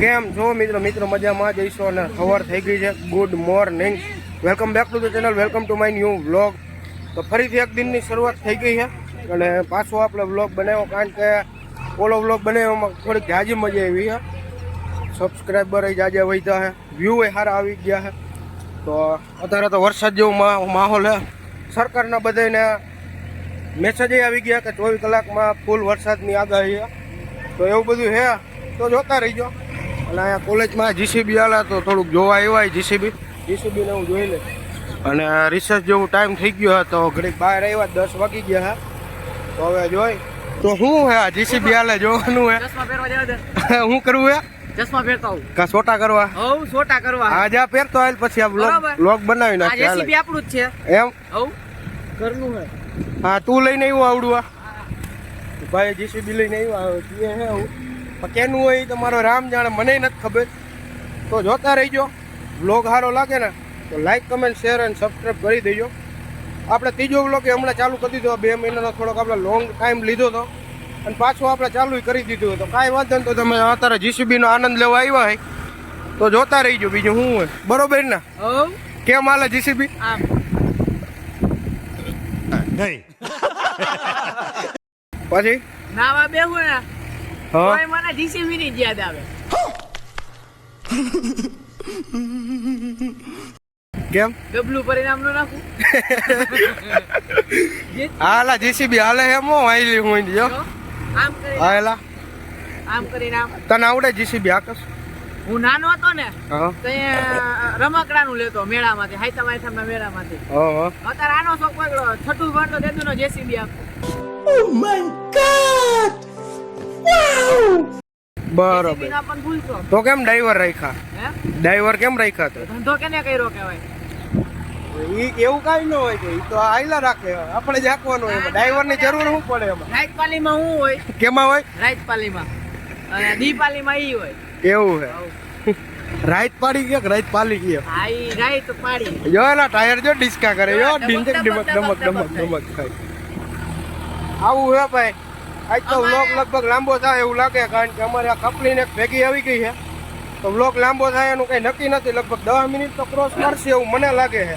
કેમ છો મિત્રો? મિત્રો, મજામાં જઈશો અને ખબર થઈ ગઈ છે. Good morning welcome back to the channel welcome to my new vlog તો ફરીથી એક દિનની શરૂઆત થઈ ગઈ છે. અને પાછો આપણે વ્લોગ બનાવ્યો કારણ કે ઓલો વ્લોગ બનાવ્યોમાં થોડીક જાજી મજા આવી છે. સબસ્ક્રાઈબર જાજા વધ્યા છે. વ્યૂ એ સારા આવી ગયા છે. તો અત્યારે તો વરસાદ જેવો માહોલ છે. સરકારના બધાને મેસેજ આવી ગયા કે ચોવીસ કલાકમાં ફૂલ વરસાદની આગાહી છે. તો એવું બધું છે. તો જોતા રહીજો. અને અહીંયા કોલેજમાં જીસીબી આલે તો થોડુંક જોવા આવ્યા જીસીબી જીસીબીને હું જોઈ લે અને રિસર્ચ જેવું ટાઈમ થઈ ગયો હતો ઘડીક બહાર આવ્યા દસ વાગી ગયા હા. તો હવે જોઈ. તો શું હે આ જીસીબી આલે જોવાનું હે? શું કરવું હે ચશ્મા પહેરતા હું કા સોટા કરવા? હવ સોટા કરવા. આ જા પહેરતો આવેલ પછી આ બ્લોગ. બ્લોગ બનાવી નાખે જેસીબી હાલે. આપણું જ છે. એમ? હવ ઘરનું હે. હા તું લઈને આવ્યો આવડું આ ભાઈ જીસીબી લઈને આવ્યો તું હે હું. પણ કેનું હોય એ તમારો રામ જાણે મને નથી ખબર. તો જોતા રહીજો. વ્લોગ સારો લાગે ને તો લાઈક કમેન્ટ શેર અને સબસ્ક્રાઈબ કરી દેજો. આપણે ત્રીજો બ્લોગ હમણાં ચાલુ કરી દીધો બે મહિનાનો થોડોક આપણે લોંગ ટાઈમ લીધો હતો અને પાછું આપણે ચાલુ કરી દીધું તો. કાંઈ વાંધો નહીં તો તમે અત્યારે જીસીબીનો આનંદ લેવા આવ્યા હોય તો જોતા રહીજો બીજું શું હોય. બરોબર ને? કેમ હાલે જીસીબી નહીં. પછી? નાવા બેહું ને. હા તોય મને જીસીબી ની જ યાદ આવે. કેમ? ડબલું પરિણામ નો નાખું. હાલા જીસીબી હાલે હે હો આઈલી હું. જો આમ હાલા. આમ કરીને આમ તને આવડે જીસીબી આકસ હું નાનો હતો ને તો રમકડાનું લેતો મેળામાંથી હાઈતા વાઈથાના મેળામાંથી. હા હા. અત્યારે આનો શોખ પકડો છઠ્ઠું ભણતો તેતું નો જેસીબી ના ભૂલશો. તો કેમ ડ્રાઈવર રાખ્યા? ડ્રાઈવર કેમ રાખ્યા તો? ધંધો કેને કર્યો કહેવાય? એવું કાઈ ન હોય કે તો આયલા રાખે. આપણે જ હાંકવાનું હોય. એમાં ડ્રાઈવરની જરૂર શું પડે એમાં? રાઈત પાલીમાં શું હોય? કેમાં હોય? રાઈત પાલીમાં અને દી ઈ હોય. એવું હે. રાઈત પાડી કે રાઈત પાલી ગયા હા ઈ રાઈત પાડી. જો એના ટાયર જો ડિસ્કા કરે. જો ડમક ડમક ડમક, ડમક ડમક થાય. આવું હે ભાઈ. આજ તો વ્લોગ લગભગ લાંબો થાય એવું લાગે કારણ કે અમારે આ કંપનીને એક ભેગી આવી ગઈ છે. તો વ્લોગ લાંબો થાય એનું કઈ નક્કી નથી લગભગ દસ મિનિટ તો ક્રોસ મારશે એવું મને લાગે છે.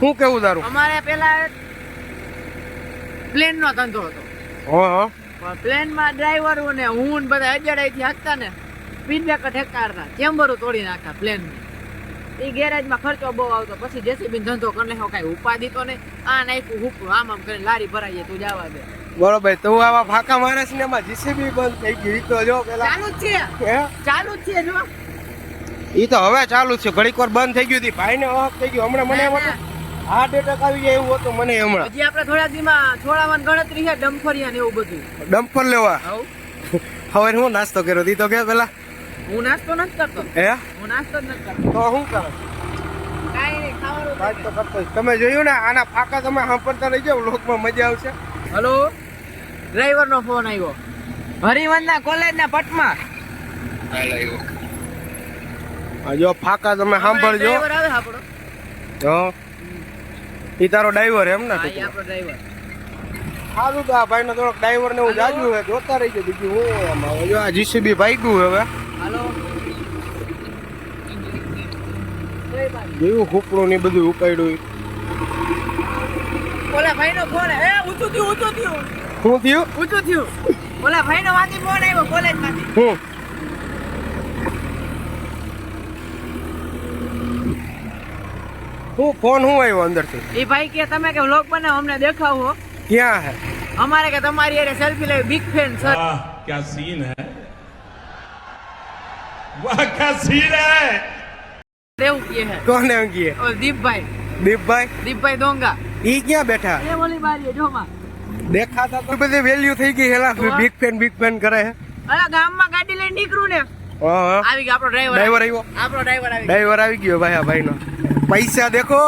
શું કેવું તારું? અમારે પેલા પ્લેન નો ધંધો હતો. હા હા. પણ પ્લેનમાં ડ્રાઈવર ને હું બધા અજડાઈ થી હાંકતા ને ફીડબેક ઠેકારતા ચેમ્બરો તોડી નાખતા પ્લેન એ ગેરેજમાં ખર્ચો બહુ આવતો પછી જેસીબી ધંધો કરી નાખ્યો કઈ ઉપાધિ તો નહીં. આ નાખ્યું હુકું આમ આમ કરીને લારી ભરાઈએ તું જવા દે. બરોબર તું આવા ફાંકા માણસ ને એમાં જીસીબી બંધ થઈ ગઈ. ઈ તો જો પેલા ચાલુ જ છે. હે? ચાલુ જ છે જો. ઈ તો હવે ચાલુ છે. ઘડીક વાર બંધ થઈ ગયું હતી. ભાઈને વાહક થઈ ગયું. હમણાં મને હાર્ટ એટેક આવી જાય એવું હતું મને હમણાં. હજી આપણે થોડા દીમાં છોડાવવાની ગણતરી છે ડમ્ફરિયા ને એવું બધું. ડમ્ફર લેવા. હવ. હું નાસ્તો કર્યો. તી તો કે પેલા હું નાસ્તો નથી કરતો. હે? હું નાસ્તો નથી કરતો. તો શું કરો? કાઈ નહીં ખાવાનું તો કરતો તમે જોયું ને આના ફાકા તમે સાંભળતા રહી જાવ લોકમાં મજા આવશે. હલો? ડ્રાઈવર નો ફોન આવ્યો હરિવંદના કોલેજ ના પટમાં જો ફાકા તમે સાંભળજો. ડ્રાઈવર આવે આપણો. હા. ઈ તારો ડ્રાઈવર એમ ને આપણો ડ્રાઈવર. સારું તો આ ભાઈનો થોડોક ડ્રાઈવર ને હું જાજુ હે જોતા રહી જાય બીજું હું હોય આમાં જો આ જીસીબી ભાગ્યું હવે. હાલો? જેવું ખોપડું ને બધું ઉપાડ્યું. ઓલા ભાઈનો ફોન ઊંચું થયું ઊંચું થયું. ઊંચું થયું. ઓલા ભાઈનો વાતી ફોન આવ્યો કોલેજમાંથી હમ. હું ફોન હું આવ્યો અંદરથી? એ ભાઈ કે તમે કે વ્લોગ બનાવો અમને દેખાવો. ક્યાં હે? અમારે કે તમારી અરે સેલ્ફી લેવી. બિગ ફેન સર ક્યાં સીન હે? વાહ ક્યાં સીન હે? દેવ કે હે. કોણ દેવ કે દીપભાઈ. દીપભાઈ? દીપભાઈ ડોંગા ઈ ક્યાં બેઠા? એ ઓલી બારી જોમાં દેખાતા તો બધી વેલ્યુ થઈ ગઈ હેલા? બિગ ફેન બિગ ફેન કરે હે. અરે ગામમાં ગાડી લઈને નીકળું ને. આવી ગયો આપણો ડ્રાઈવર ડ્રાઈવર આવ્યો. આપણો ડ્રાઈવર આવી ડ્રાઈવર આવી ગયો ભાઈ આ ભાઈનો. પૈસા દેખો.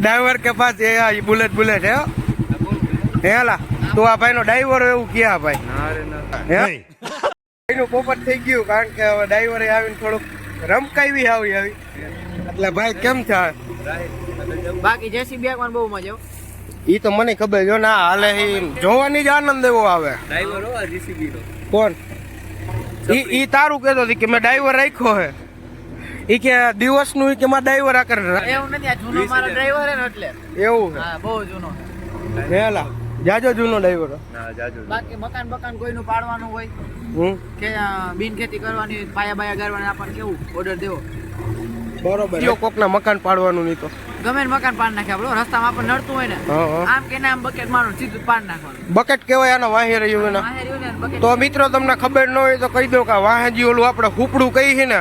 ડ્રાઈવર કે પાસ એ આ બુલેટ બુલેટ હે હે. તો તું આ ભાઈનો ડ્રાઈવર એવું ક્યાં ભાઈ. હે? नहीं ભાઈનું પોપટ થઈ ગયું કારણ કે હવે ડ્રાઈવરે આવીને થોડુંક રમકાવી આવી આવી. એટલે ભાઈ કેમ થાય? બાકી જેસીબી એકમાં બહુ મજા. ઈ તો મને ખબર જો ના હાલે જોવાની જ આનંદ એવો આવે. ડ્રાઈવર હો જીસીબી નો. કોણ? ઈ ઈ તારું કહેતો હતી કે મેં ડ્રાઈવર રાખ્યો હે ઈ કે દિવસનું ઈ કે માં ડ્રાઈવર આ કરે એવું નથી આ જૂનો મારો ડ્રાઈવર હે ને એટલે. એવું હા બહુ જૂનો. હે હેલા જાજો જૂનો ડ્રાઈવર બાકી મકાન બકાન કોઈનું પાડવાનું હોય હમ? કે બિન ખેતી કરવાની હોય, પાયા બાયા ગારવાના આપણને કેવું? ઓર્ડર દેવો. બરોબર. કોકના મકાન પાડવાનું નહીં તો. ગમે મકાન પાડ નાખે આપણો રસ્તામાં આપણને નડતું હોય ને આમ કે આમ બકેટ મારું સીધું પાડ નાખવાનું. બકેટ કહેવાય આના વાહે રહ્યું એના. ને તો મિત્રો તમને ખબર ન હોય તો કહી દો કે વાહેજી ઓલું આપણે હુપડું કહી છે ને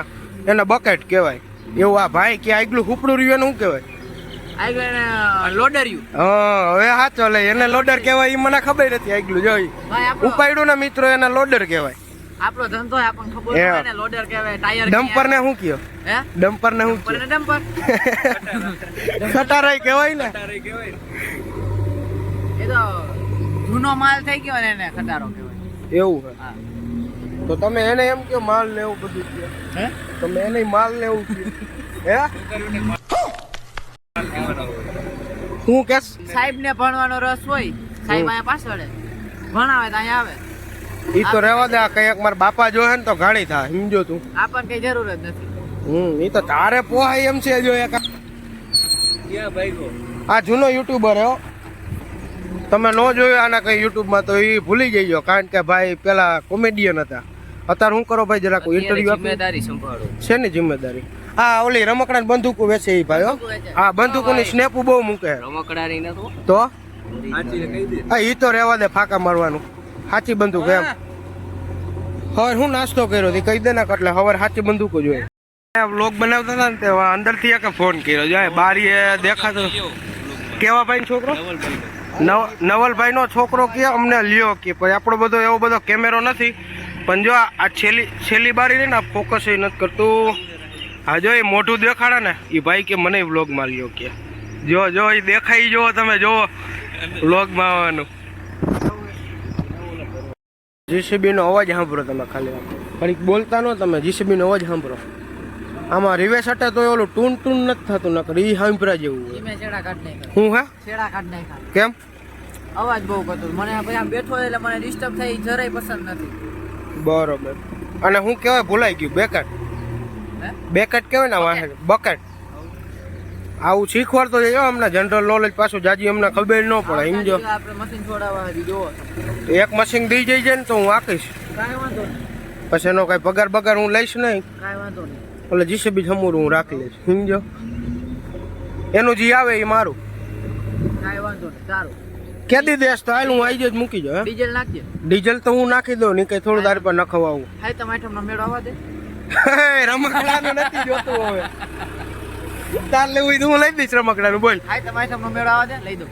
એને બકેટ કહેવાય. એવું આ ભાઈ કે આગલું હુપડું રહ્યું એને શું કહેવાય? લોડર્યું. હા હવે સાચો લે એને લોડર કહેવાય એ મને ખબર નથી આગલું જોઈ. ઉપાડ્યું ને મિત્રો એને લોડર કહેવાય. આપણો ધંધો આપણને ખબર. પડે ને લોડર કહેવાય ટાયર ડમ્પર ને શું કયો? હે? ડમ્પર ને શું ડમ્પર. કટારાય કહેવાય ને? કટારાય કહેવાય એ તો જૂનો માલ થઈ ગયો ને એને ખટારો કહેવાય. એવું હે? તો તમે એને એમ કયો માલ ને એવું બધું કયો? હે? તમે એને માલ ને એવું કયો. હે? હું કે સાહેબ ને ભણવાનો રસ હોય સાહેબ અહીંયા પાછળ ભણાવે તો અહીંયા આવે. ઈ તો રહેવા દે આ કંઈક મારા બાપા જોહે ને તો ગાડી થાય સમજો તું. આપણ કઈ જરૂર જ નથી. હમ ઈ તો તારે પોહાય એમ છે જો એક. આ જૂનો યુટ્યુબર હે હો. તમે ન જોયો આના કઈ યુટ્યુબમાં તો એ ભૂલી જઈજો કારણ કે ભાઈ પેલા કોમેડિયન હતા. અત્યારે હું કરો ભાઈ જરાક ઇન્ટરવ્યુ આપી? જિમ્મેદારી સંભાળો. શેની જિમ્મેદારી? હા ઓલી રમકડા બંદૂકો વેચે ઈ ભાઈ હો. હા બંદૂકોની સ્નેપ બહુ મૂકે. રમકડાની નતું તો? હા ઈ તો રહેવા દે ફાકા મારવાનું. સાચી બંદૂક એમ. હવે હું નાસ્તો કર્યો હતી કહી દે ના એટલે હવે સાચી બંદૂકો જોઈએ વ્લોગ બનાવતા હતા ને તે અંદરથી એક ફોન કર્યો. જાય બારી દેખાતો કેવા ભાઈ છોકરો? નવ નવલભાઈ નો છોકરો કે અમને લ્યો કે પછી આપણો બધો એવો બધો કેમેરો નથી. પણ જો આ છેલ્લી છેલ્લી બારી રહી ને ફોકસ એ નથી કરતું. હા, જો એ મોઢું દેખાડે ને, એ ભાઈ કે મને વ્લોગમાં લ્યો કે. જો જો એ દેખાઈ જો તમે જો વ્લોગમાં આવવાનું. જીસીબી નો અવાજ સાંભળો તમે ખાલી. ઘડીક બોલતા નો તમે જીસીબી નો અવાજ સાંભળો. આમાં રિવેશ હટે તો ઓલું ટૂન ટૂન નથી થતું નકર ઈ સાંભળા જેવું હું હા? છેડા કાઢ નાખ્યા. કેમ? અવાજ બહુ કરતો. મને ભાઈ આમ બેઠો એટલે મને ડિસ્ટર્બ થઈ ઈ જરાય પસંદ નથી. બરોબર. અને હું કહેવાય ભૂલાઈ ગયું બેકટ. બેકટ બેકેટ કહેવાય ને બકેટ. આવું શીખવાડતો જજો અમને જનરલ નોલેજ પાછું જાજી અમને ખબર ન પડે એમ જો. એક મશીન દઈ જઈ છે ને તો હું આકીશ પછી એનો કઈ પગાર બગાર હું લઈશ નહીં. એટલે જીસીબી જમુરું હું રાખી લઈશ સમજો એનું જે આવે એ મારું. નહીં કેદી દેશ તો હાલ હું આવી જ મૂકી જાઉં હે? ડીઝલ નાખજે. ડીઝલ તો હું નાખી દઉં ની કઈ થોડું તારી પર નખવાવું. હાય તમે આઈટમનો મેળવવા દે. રમકડાનું નથી જોતું હવે. તાર લેવું હોય તો હું લઈ દઈશ રમકડાનું બોલ. હા તમે સામે મેળો આવવા દે લઈ દો.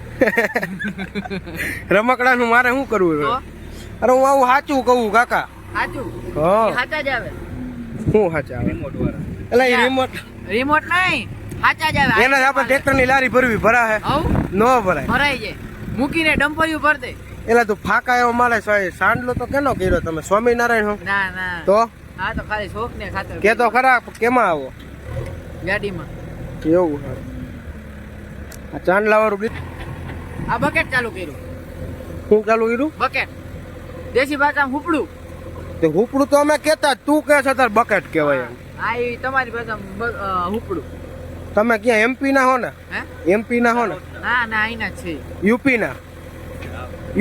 રમકડાનું મારે શું કરવું અરે હું આવું સાચું કહું કાકા. સાચું હા. સાચા જ આવે. શું સાચા આવે? એટલે એ રિમોટ રિમોટ નહીં સાચા જ આવે. એના આપણે ટ્રેક્ટરની લારી ભરવી ભરા હે ન ભરાય. ભરાઈ જાય મૂકીને ડમ્પરિયું ભર દે. એટલે તું ફાકા એવો મારે સાંડલો તો કેનો કર્યો તમે? સ્વામિનારાયણ હો? ના ના. તો? હા તો ખાલી શોખ ને ખાતર કે તો ખરા કેમાં આવો? ગાડીમાં. એવું આ ચાંદલા વાળું બી આ બકેટ ચાલુ કર્યું. શું ચાલુ કર્યું? બકેટ દેશી ભાષામાં હુપડું. તે હુપડું તો અમે કહેતા તું કે છે તાર બકેટ કહેવાય આ તમારી ભાષામાં હુપડું. તમે ક્યાં એમપી ના હો ને? એમપી ના હો ને? ના ના અહીંના છે. યુપી ના?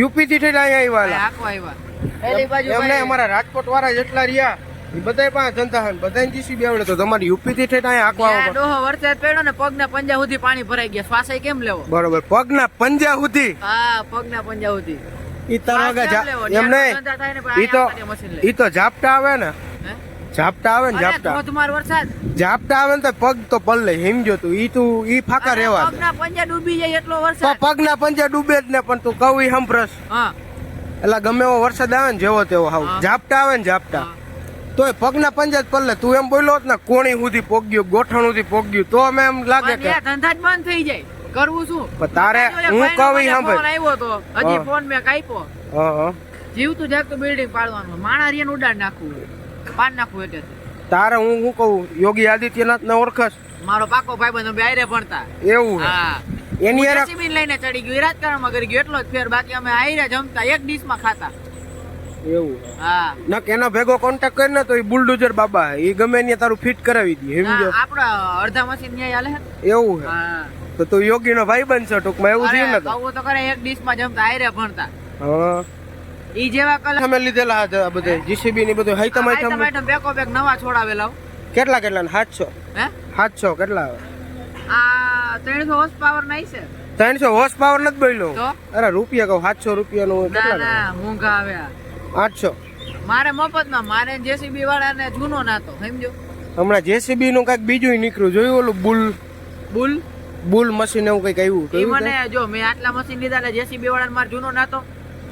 યુપી થી થઈને અહીંયા આવ્યા એમને અમારા રાજકોટ વાળા જેટલા રહ્યા બધાય પાસે ધંધા હે બધા જીસીબી આવડે તો તમારી યુપી થી થઈને અહીંયા આખવા આવો ડોહો વરસાદ પડ્યો ને પગના પંજા સુધી પાણી ભરાઈ ગયા. શ્વાસ કેમ લેવો? બરોબર. પગના પંજા સુધી? હા પગના પંજા સુધી. ઈ તારા શ્વાસ આગળ કેમ લેવો? જા- એમ નહીં. ઈ તો. ઈ તો ઝાપટા આવે ને? ઝાપટા આવે ને ઝાપટા. ધોધમાર વરસાદ. ઝાપટા આવે ને તો પગ તો પલ્લે હિમજો તું. ઈ તું ઈ ફાકા રહેવા પગના પંજા ડૂબી જાય એટલો તો વરસાદ. પગના પંજા ડૂબે જ ને પણ તું કહું ઈ હંભરસ. હા. એટલે ગમે એવો વરસાદ આવે ને જેવો તેવો હાવ. ઝાપટા આવે ને ઝાપટા. તોય પગના પંજા પલ્લે. તું એમ બોલ્યો ને કોણી સુધી પોગ્યું ગોઠણ સુધી પોગ્યું તો અમે એમ લાગે કે ધંધા જ બંધ થઈ જાય. કરવું શું? પણ તારે હું કહું સાંભળ. ફોન આવ્યો તો હજી ફોન મેં કાપ્યો. હા જીવતું જાગતું બિલ્ડિંગ પાડવાનું. માણા રિયન ઉડાડ નાખવું. પાડ નાખવું એટલે. તારે હું શું કહું? યોગી આદિત્યનાથ ને ઓળખસ મારો પાકો ભાઈ બંધ અમે આયરે ભણતા. એવું હા. એની યાર લઈને ચડી ગયું. રાજકારણમાં કરી ગયું. એટલો જ ફેર. બાકી અમે આયરે જમતા એક ડીશમાં ખાતા. એવું હા. ના એનો ભેગો કોન્ટેક્ટ કરીને તો એ બુલડોઝર બાબા એ ગમે ને તારું ફિટ કરાવી દે હેવી જો આપડા અડધા મશીન ન્યાય હાલે હે એવું હે. તો તું યોગીનો ભાઈ બનશો ટૂંકમાં એવું થયું ને તો? તો કરે એક ડીશમાં જમતા આયરે ભણતા. હા. ઈ જેવા કલર અમે લીધેલા હતા આ બધે જીસીબી ની બધું. હાઈ તમાઈ તમે તમે બેકો બેક નવા છોડાવેલા કેટલા કેટલા ને? સાતસો. હે? સાતસો કેટલા આવે? આ ત્રણસો હોર્સ પાવર નહીં છે. ત્રણસો હોર્સ પાવર નથી બોલ્યો અરે રૂપિયા કહું સાતસો રૂપિયા નું કેટલા મોંઘા આવ્યા આઠસો. મારે મફતમાં મારે જેસીબી વાળાને જૂનો નાતો સમજો? હમણાં જેસીબી નું કંઈક બીજું નીકળ્યું. જોયું ઓલું બુલ? બુલ? બુલ મશીન એવું કંઈક આવ્યું એ મને જો મેં આટલા મશીન લીધા એટલે જેસીબી વાળાને મારે જૂનો નાતો.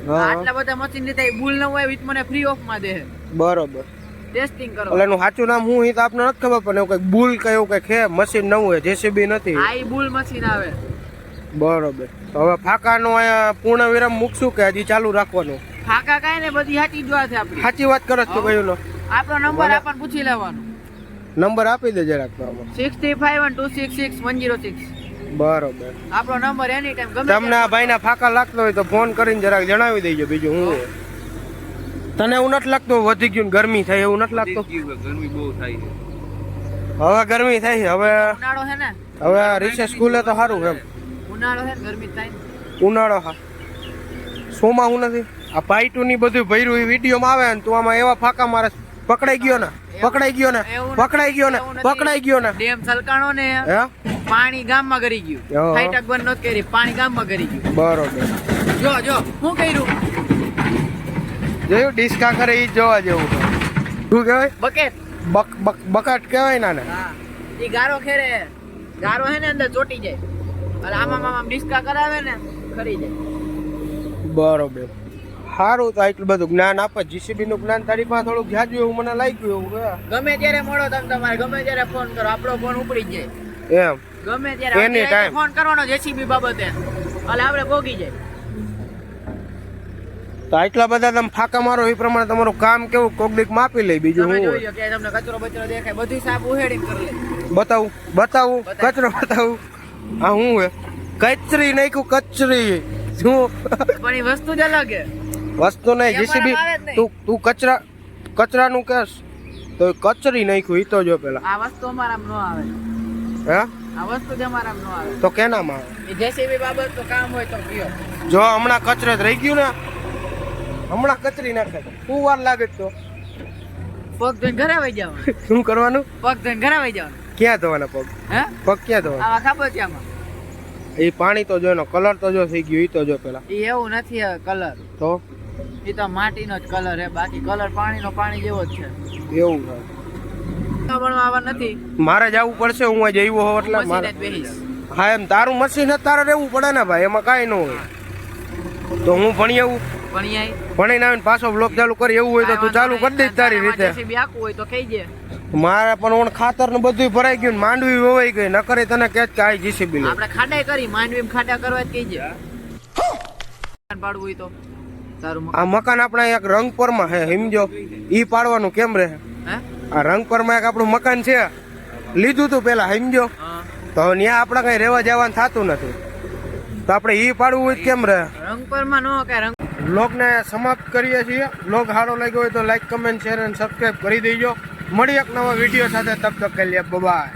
આટલા બધા મશીન લીધા એ બુલ ન હોય ઈ મને ફ્રી ઓફમાં દે. બરોબર. ટેસ્ટિંગ કરો. એટલે એનું સાચું નામ હું હિત આપને નથી ખબર પણ એવું કંઈક બુલ કયું કંઈક છે મશીન નવું હોય જેસીબી નથી. આ બુલ મશીન આવે. બરોબર. હવે ફાકાનો અહીંયા પૂર્ણ વિરામ મૂકશું કે હજી ચાલુ રાખવાનું? ફાકા કાંઈ ને બધી સાચી જ વાત છે આપણી. સાચી વાત કરો છો ભાઈ નો આપણો નંબર આપણને પૂછી લેવાનો. નંબર આપી દે જરાક તો six three five one two six six one zero six બરોબર. આપણો નંબર એની ટાઈમ ગમે તમને આ ભાઈના ફાકા લાગતો હોય તો ફોન કરીને જરાક જણાવી દેજો બીજું હું. તને એવું નથી લાગતું વધી ગયું ને ગરમી થાય એવું નથી લાગતું? ગરમી બહુ થાય છે. હવે ગરમી થાય છે હવે ઉનાળો છે ને? હવે રિસેસ સ્કૂલે તો સારું એમ. ઉનાળો છે ગરમી થાય ઉનાળો હા. સોમાં હું નથી? આ પાઇટું ની બધું ભર્યું એ વિડીયોમાં આવે ને તું આમાં એવા ફાકા મારે પકડાઈ ગયો ને પકડાઈ ગયો ને પકડાઈ ગયો ને પકડાઈ ગયો ને. ડેમ સલકાણો ને પાણી ગામમાં કરી ગયું. ફાઈટ અકબર નોત કરી પાણી ગામમાં કરી ગયું. બરોબર. જો જો હું કર્યું? જોયું? ડિસ્કા કરે ઈ જોવા જેવું. શું કહેવાય? બકેટ. બક બક બકાટ કહેવાય ના ને હા. ઈ ગારો ખેરે. ગારો હે ને અંદર ચોટી જાય. અને આમાં આમાં ડિસ્કા કરાવે ને ખરી જાય. બરોબર. સારું તો એટલું બધું જ્ઞાન આપે. જીસીબી નું જ્ઞાન તારી પાસે થોડુંક જાજુ એવું મને લાગ્યું એવું ગમે ત્યારે મળો તમે તમારે ગમે ત્યારે ફોન કરો. આપણો ફોન ઉપડી જાય. એમ. ગમે ત્યારે એની ટાઈમ ફોન કરવાનો જેસીબી બાબતે. એટલે આપણે ભોગી જાય. તો આટલા બધા તમે ફાકા મારો એ પ્રમાણે તમારું કામ કેવું? કોક દીક માપી લે બીજું હું. કે તમને કચરો બચરો દેખાય. બધી સાફ ઉહેડી કરી લે. બતાવું બતાવું. કચરો બતાવું. આ હું હે? કચરી નાખ્યું કચરી. શું? પણ એ વસ્તુ જ અલગ હે. વસ્તુ નહીં એ જીસીબી આવે. તું તું કચરા કચરાનું કેસ? તો કચરી નાખ્યું ઈ તો જો પેલા. આ વસ્તુ અમારામાં ન આવે. હે? આ વસ્તુ જ અમારામાં ન આવે. તો કેનામાં આવે? એ જેસીબી બાબત તો કામ હોય તો કયો. જો હમણાં કચરત રહી ગયું ને હમણાં કચરી નાખે. તું વાર લાગે તો? પગ ધોઈને ઘરે આવી જવાનું. શું કરવાનું? પગ ધોઈને ઘરે વહી જવાનું. ક્યાં ધોવાના પગ? હે? પગ ક્યાં ધોવાના? આવા ખાબોચિયામાં. એ પાણી તો જો એનો કલર તો જો થઈ ગયો એ તો જો પેલા. એ એવું નથી હવે કલર તો? એ તો માટીનો જ કલર છે બાકી કલર પાણીનો પાણી જેવો જ છે. એવું નથી. મારે જવું પડશે હું આજે આવ્યો હોઉં એટલે મારે હા એમ તારું મશીન તારે રહેવું પડે ને ભાઈ એમાં કાંઈ ન હોય. તો હું ભણી આવું. ભણી ભણીને આવીને પાછો બ્લોક ચાલુ કરી એવું હોય તો તું ચાલુ કરી દઈશ તારી રીતે. હોય તો કહી જાય. મારે પણ ઓણ ખાતર ને બધું ભરાઈ ગયું ને માંડવી વવાઈ ગઈ ન કરે તને કે કે આ જીસીબી આપણે ખાડા કરી માંડવી ખાડા કરવા જ કહીજે. પાડવું હોય તો. આ મકાન આપણા એક રંગપરમાં હે સમજો? ઈ પાડવાનું કેમ રહે? આ આ રંગપરમાં એક આપણું મકાન છે. લીધું તું પેલા સમજો? તો ત્યાં આપણે કઈ રહેવા જવાનું થતું નથી. તો આપણે ઈ પાડવું હોય કેમ રહે? રંગપરમાં નો કે રંગ બ્લોગને સમાપ્ત કરીએ છીએ. બ્લોગ સારો લાગ્યો હોય તો લાઈક કમેન્ટ શેર અને સબસ્ક્રાઈબ કરી દેજો. મળી એક નવા વીડિયો સાથે. તબ તક કે લે બાય